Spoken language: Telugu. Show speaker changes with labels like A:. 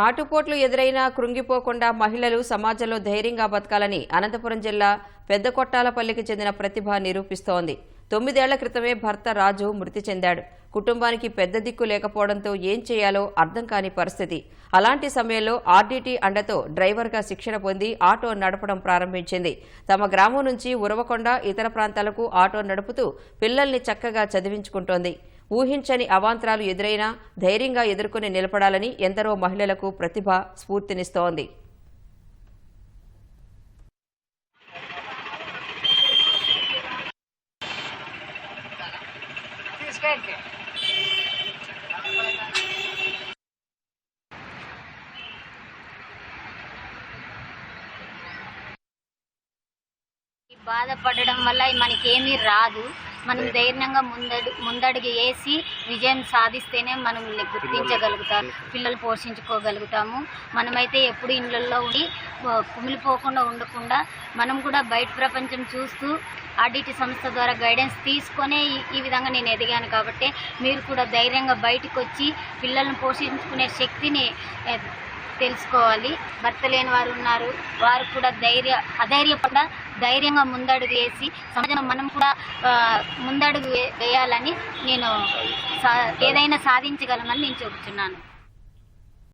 A: ఆటుపోట్లు ఎదురైనా కృంగిపోకుండా మహిళలు సమాజంలో ధైర్యంగా బతకాలని అనంతపురం జిల్లా పెద్ద కొట్టాలపల్లికి చెందిన ప్రతిభ నిరూపిస్తోంది. తొమ్మిదేళ్ళ క్రితమే భర్త రాజు మృతి చెందాడు. కుటుంబానికి పెద్ద దిక్కు లేకపోవడంతో ఏం చేయాలో అర్థం కాని పరిస్థితి. అలాంటి సమయంలో ఆర్డీటీ అండతో డ్రైవర్గా శిక్షణ పొంది ఆటో నడపడం ప్రారంభించింది. తమ గ్రామం నుంచి ఉరవకొండ ఇతర ప్రాంతాలకు ఆటో నడుపుతూ పిల్లల్ని చక్కగా చదివించుకుంటోంది. ఊహించని అవాంతరాలు ఎదురైనా ధైర్యంగా ఎదుర్కొని నిలబడాలని ఎందరో మహిళలకు ప్రతిభ స్ఫూర్తినిస్తోంది.
B: ఈ బాధపడడం వల్ల మనకేమీ రాదు. మనం ధైర్యంగా ముందడు ముందడుగు వేసి విజయం సాధిస్తేనే మనం గుర్తించగలుగుతాం. పిల్లలు పోషించుకోగలుగుతాము. మనమైతే ఎప్పుడు ఇళ్ళల్లో ఉండి కుమిలిపోకుండా ఉండకుండా మనం కూడా బయట ప్రపంచం చూస్తూ ఆర్డిటి సంస్థ ద్వారా గైడెన్స్ తీసుకొనే ఈ- విధంగా నేను ఎదిగాను కాబట్టి మీరు కూడా ధైర్యంగా బయటకు వచ్చి పిల్లల్ని పోషించుకునే శక్తిని తెలుసుకోవాలి. భర్త లేని వారు ఉన్నారు. వారు కూడా ధైర్య అధైర్యపడ ధైర్యంగా ముందడుగు వేసి సమాజంలో మనం కూడా ముందడుగు వే- వేయాలని నేను సా- ఏదైనా సాధించగలమని నేను చెబుతున్నాను.